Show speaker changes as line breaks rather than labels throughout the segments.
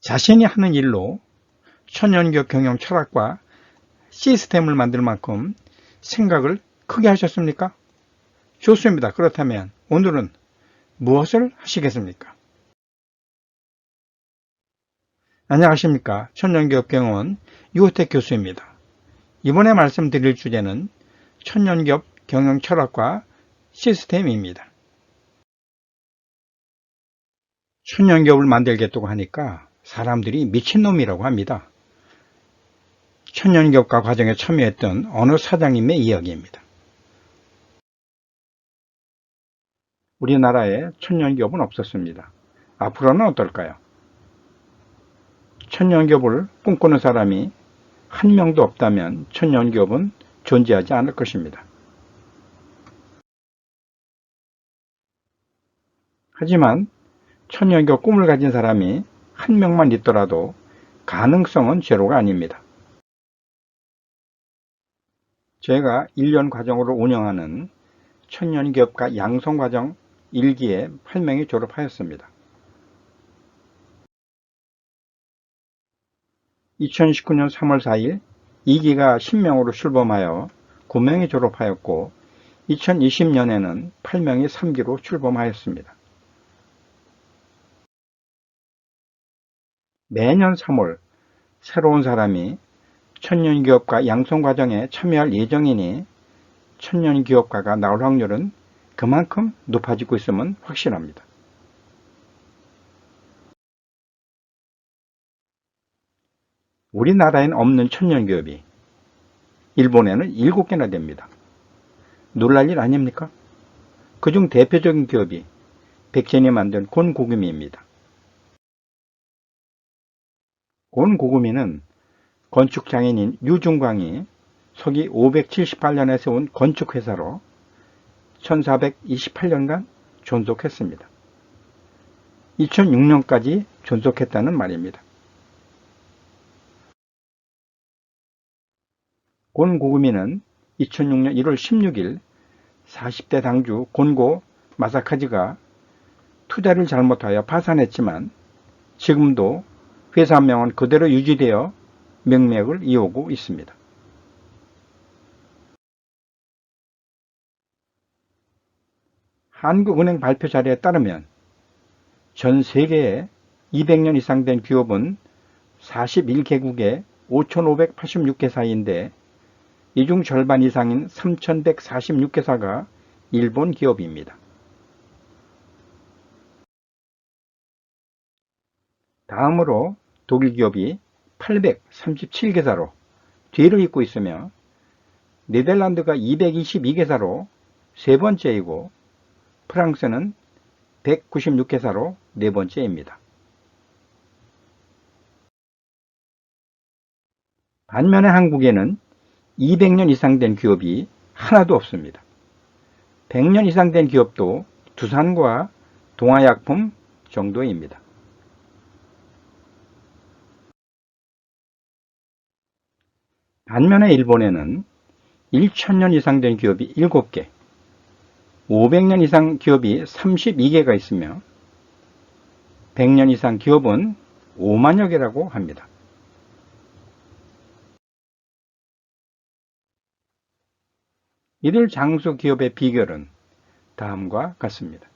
자신이 하는 일로 천연기업 경영 철학과 시스템을 만들 만큼 생각을 크게 하셨습니까? 좋습니다. 그렇다면 오늘은 무엇을 하시겠습니까? 안녕하십니까. 천연기업 경영원 유호택 교수입니다. 이번에 말씀드릴 주제는 천연기업 경영 철학과 시스템입니다. 천연기업을 만들겠다고 하니까 사람들이 미친놈이라고 합니다. 천연기업가 과정에 참여했던 어느 사장님의 이야기입니다. 우리나라에 천연기업은 없었습니다. 앞으로는 어떨까요? 천연기업을 꿈꾸는 사람이 한 명도 없다면 천연기업은 존재하지 않을 것입니다. 하지만 천연기업 꿈을 가진 사람이 한 명만 있더라도 가능성은 제로가 아닙니다. 제가 1년 과정으로 운영하는 천연기업가 양성과정 1기에 8명이 졸업하였습니다. 2019년 3월 4일 2기가 10명으로 출범하여 9명이 졸업하였고 2020년에는 8명이 3기로 출범하였습니다. 매년 3월 새로운 사람이 천연기업가 양성 과정에 참여할 예정이니 천연기업가가 나올 확률은 그만큼 높아지고 있음은 확실합니다. 우리나라엔 없는 천연기업이 일본에는 7개나 됩니다. 놀랄 일 아닙니까? 그중 대표적인 기업이 백젠이 만든 곤고구미입니다. 곤고구미는 건축장인인 유중광이 서기 578년에 세운 건축회사로 1428년간 존속했습니다. 2006년까지 존속했다는 말입니다. 곤고구미는 2006년 1월 16일 40대 당주 곤고 마사카지가 투자를 잘못하여 파산했지만 지금도 회사명은 그대로 유지되어 명맥을 이어오고 있습니다. 한국은행 발표 자료에 따르면 전 세계에 200년 이상 된 기업은 41개국에 5,586개사인데 이 중 절반 이상인 3,146개사가 일본 기업입니다. 다음으로 독일 기업이 837개사로 뒤를 잇고 있으며 네덜란드가 222개사로 세 번째이고 프랑스는 196개사로 네 번째입니다. 반면에 한국에는 200년 이상 된 기업이 하나도 없습니다. 100년 이상 된 기업도 두산과 동아약품 정도입니다. 반면에 일본에는 1000년 이상 된 기업이 7개, 500년 이상 기업이 32개가 있으며 100년 이상 기업은 5만여 개라고 합니다. 이들 장수 기업의 비결은 다음과 같습니다.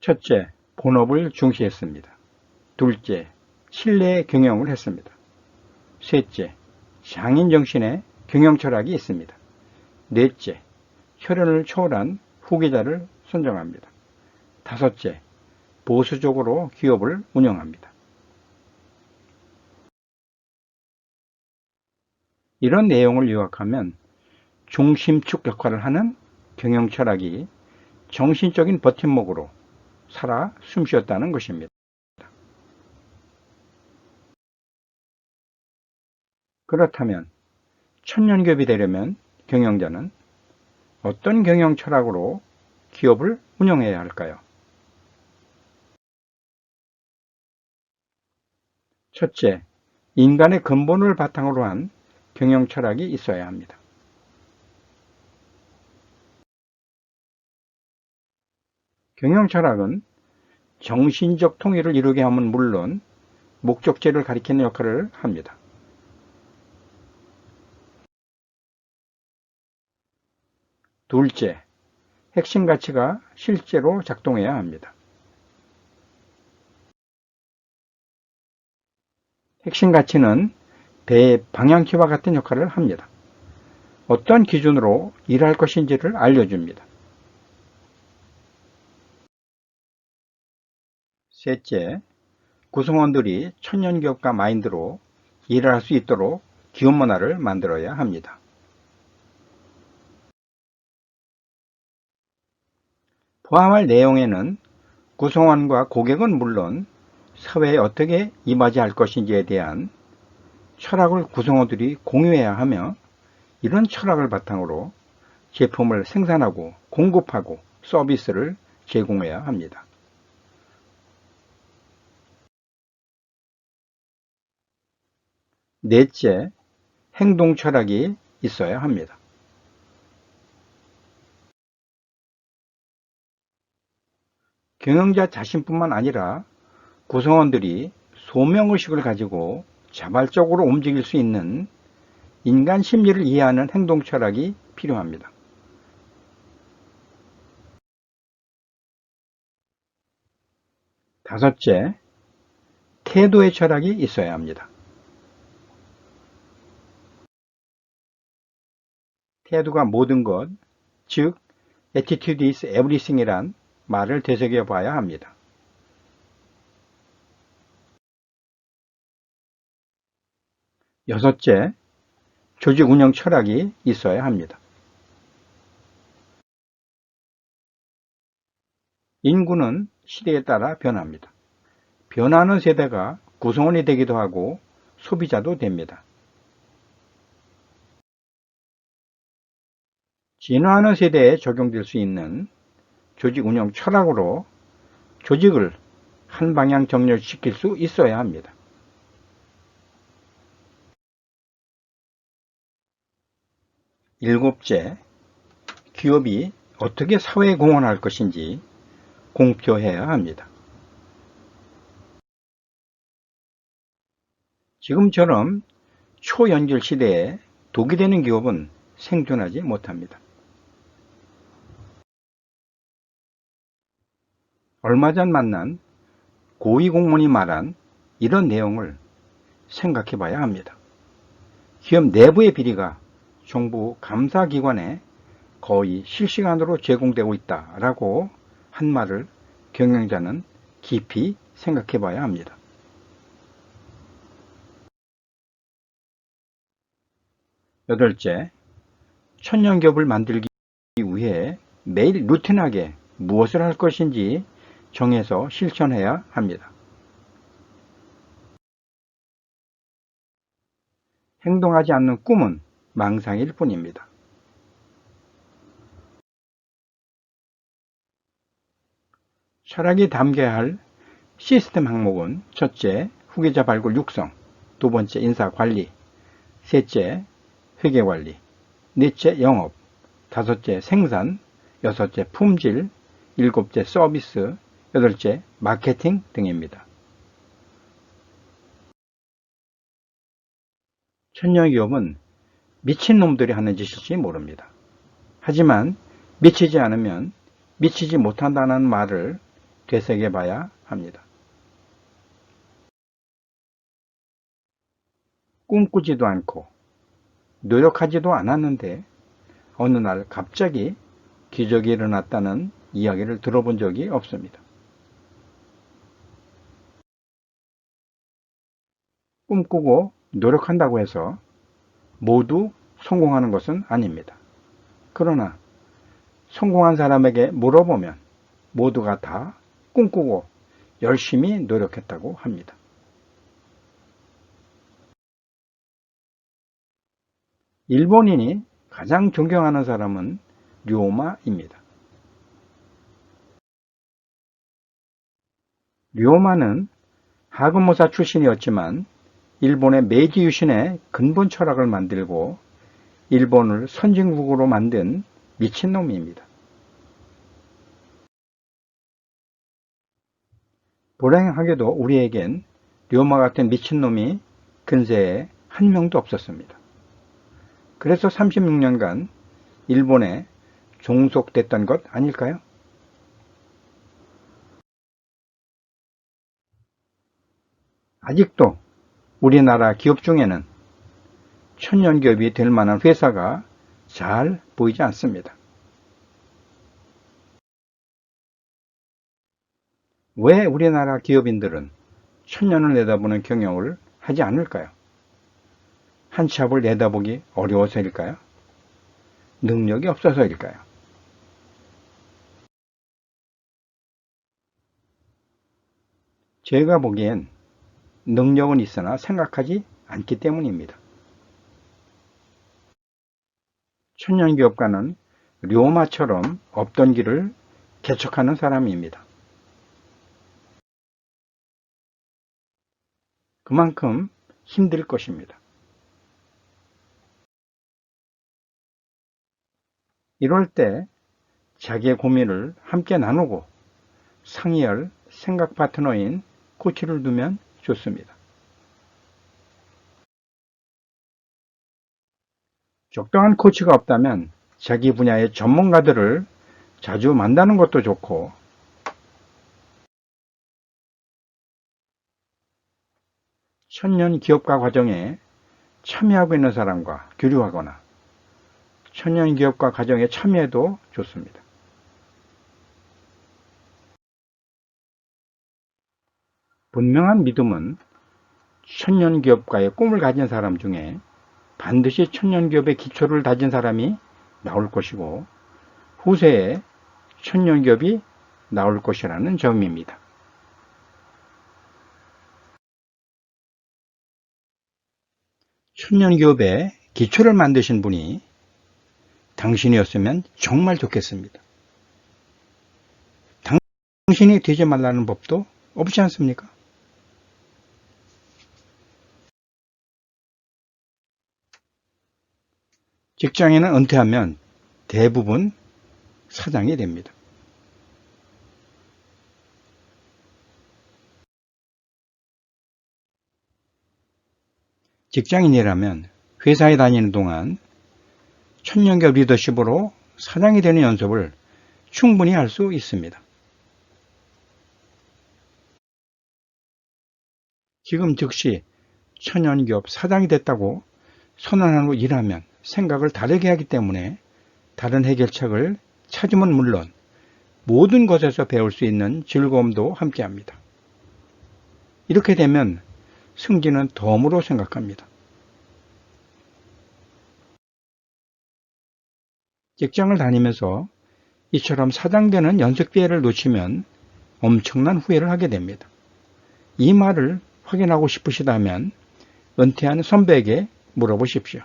첫째, 본업을 중시했습니다. 둘째, 신뢰 경영을 했습니다. 셋째, 장인 정신의 경영 철학이 있습니다. 넷째, 혈연을 초월한 후계자를 선정합니다. 다섯째, 보수적으로 기업을 운영합니다. 이런 내용을 요약하면 중심축 역할을 하는 경영 철학이 정신적인 버팀목으로 살아 숨쉬었다는 것입니다. 그렇다면 천년기업이 되려면 경영자는 어떤 경영 철학으로 기업을 운영해야 할까요? 첫째, 인간의 근본을 바탕으로 한 경영 철학이 있어야 합니다. 경영 철학은 정신적 통일을 이루게 함은 물론 목적지를 가리키는 역할을 합니다. 둘째, 핵심 가치가 실제로 작동해야 합니다. 핵심 가치는 배의 방향키와 같은 역할을 합니다. 어떤 기준으로 일할 것인지를 알려줍니다. 셋째, 구성원들이 천연기업가 마인드로 일을 할 수 있도록 기업 문화를 만들어야 합니다. 포함할 내용에는 구성원과 고객은 물론 사회에 어떻게 임하지 할 것인지에 대한 철학을 구성원들이 공유해야 하며 이런 철학을 바탕으로 제품을 생산하고 공급하고 서비스를 제공해야 합니다. 넷째, 행동 철학이 있어야 합니다. 경영자 자신뿐만 아니라 구성원들이 소명의식을 가지고 자발적으로 움직일 수 있는 인간 심리를 이해하는 행동 철학이 필요합니다. 다섯째, 태도의 철학이 있어야 합니다. 태도가 모든 것, 즉 attitude is everything이란 말을 되새겨 봐야 합니다. 여섯째, 조직 운영 철학이 있어야 합니다. 인구는 시대에 따라 변합니다. 변하는 세대가 구성원이 되기도 하고 소비자도 됩니다. 진화하는 세대에 적용될 수 있는 조직 운영 철학으로 조직을 한 방향 정렬시킬 수 있어야 합니다. 일곱째, 기업이 어떻게 사회에 공헌할 것인지 공표해야 합니다. 지금처럼 초연결 시대에 독이 되는 기업은 생존하지 못합니다. 얼마 전 만난 고위공무원이 말한 이런 내용을 생각해 봐야 합니다. 기업 내부의 비리가 정부 감사기관에 거의 실시간으로 제공되고 있다라고 한 말을 경영자는 깊이 생각해 봐야 합니다. 여덟째, 천연기업을 만들기 위해 매일 루틴하게 무엇을 할 것인지 정해서 실천해야 합니다. 행동하지 않는 꿈은 망상일 뿐입니다. 철학이 담겨야 할 시스템 항목은 첫째, 후계자 발굴 육성, 두 번째, 인사 관리, 셋째, 회계 관리, 넷째, 영업, 다섯째, 생산, 여섯째, 품질, 일곱째, 서비스, 여덟째, 마케팅 등입니다. 천녀기업은 미친놈들이 하는 짓일지 모릅니다. 하지만 미치지 않으면 미치지 못한다는 말을 되새겨 봐야 합니다. 꿈꾸지도 않고 노력하지도 않았는데 어느 날 갑자기 기적이 일어났다는 이야기를 들어본 적이 없습니다. 꿈꾸고 노력한다고 해서 모두 성공하는 것은 아닙니다. 그러나 성공한 사람에게 물어보면 모두가 다 꿈꾸고 열심히 노력했다고 합니다. 일본인이 가장 존경하는 사람은 류오마입니다. 류오마는 하급모사 출신이었지만 일본의 메이지 유신의 근본 철학을 만들고 일본을 선진국으로 만든 미친놈입니다. 불행하게도 우리에겐 료마 같은 미친놈이 근세에 한 명도 없었습니다. 그래서 36년간 일본에 종속됐던 것 아닐까요? 아직도 우리나라 기업 중에는 천연기업이 될 만한 회사가 잘 보이지 않습니다. 왜 우리나라 기업인들은 천년을 내다보는 경영을 하지 않을까요? 한치 앞을 내다보기 어려워서일까요? 능력이 없어서일까요? 제가 보기엔 능력은 있으나 생각하지 않기 때문입니다. 천년기업가는 료마처럼 없던 길을 개척하는 사람입니다. 그만큼 힘들 것입니다. 이럴 때 자기의 고민을 함께 나누고 상의할 생각 파트너인 코치를 두면 좋습니다. 적당한 코치가 없다면 자기 분야의 전문가들을 자주 만나는 것도 좋고 천년 기업가 과정에 참여하고 있는 사람과 교류하거나 천년 기업가 과정에 참여해도 좋습니다. 분명한 믿음은 천년 기업가의 꿈을 가진 사람 중에 반드시 천년 기업의 기초를 다진 사람이 나올 것이고 후세에 천년 기업이 나올 것이라는 점입니다. 천년 기업의 기초를 만드신 분이 당신이었으면 정말 좋겠습니다. 당신이 되지 말라는 법도 없지 않습니까? 직장인은 은퇴하면 대부분 사장이 됩니다. 직장인이라면 회사에 다니는 동안 천년기업 리더십으로 사장이 되는 연습을 충분히 할 수 있습니다. 지금 즉시 천연기업 사장이 됐다고 선언하고 일하면 생각을 다르게 하기 때문에 다른 해결책을 찾으면 물론 모든 것에서 배울 수 있는 즐거움도 함께합니다. 이렇게 되면 승진은 덤으로 생각합니다. 직장을 다니면서 이처럼 사장되는 연습 기회를 놓치면 엄청난 후회를 하게 됩니다. 이 말을 확인하고 싶으시다면 은퇴한 선배에게 물어보십시오.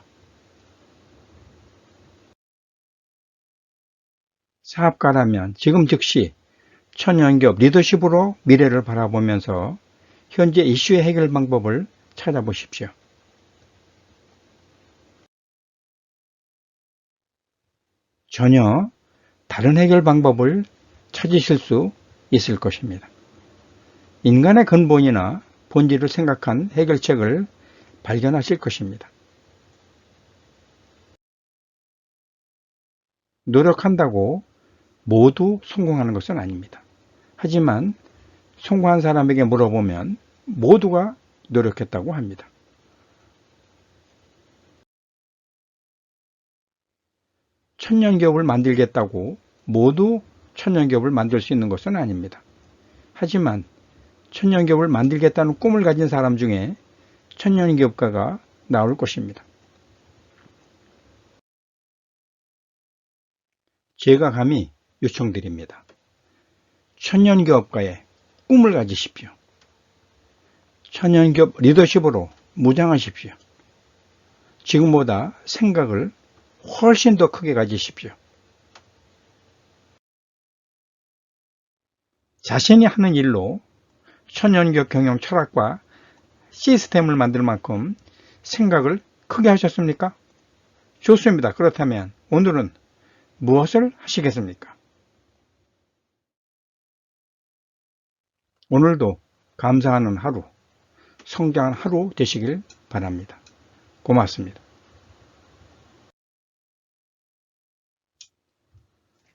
사업가라면 지금 즉시 천연기업 리더십으로 미래를 바라보면서 현재 이슈의 해결 방법을 찾아보십시오. 전혀 다른 해결 방법을 찾으실 수 있을 것입니다. 인간의 근본이나 본질을 생각한 해결책을 발견하실 것입니다. 노력한다고 모두 성공하는 것은 아닙니다. 하지만 성공한 사람에게 물어보면 모두가 노력했다고 합니다. 천년기업을 만들겠다고 모두 천년기업을 만들 수 있는 것은 아닙니다. 하지만 천년기업을 만들겠다는 꿈을 가진 사람 중에 천년기업가가 나올 것입니다. 제가 감히 요청드립니다. 천년기업가의 꿈을 가지십시오. 천연기업 리더십으로 무장하십시오. 지금보다 생각을 훨씬 더 크게 가지십시오. 자신이 하는 일로 천연기업 경영 철학과 시스템을 만들 만큼 생각을 크게 하셨습니까? 좋습니다. 그렇다면 오늘은 무엇을 하시겠습니까? 오늘도 감사하는 하루, 성장한 하루 되시길 바랍니다. 고맙습니다.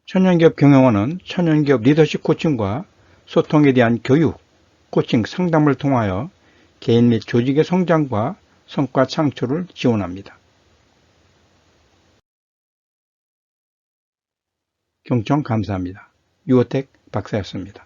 천연기업 경영원은 천연기업 리더십 코칭과 소통에 대한 교육, 코칭 상담을 통하여 개인 및 조직의 성장과 성과 창출을 지원합니다. 경청 감사합니다. 유호택 박사였습니다.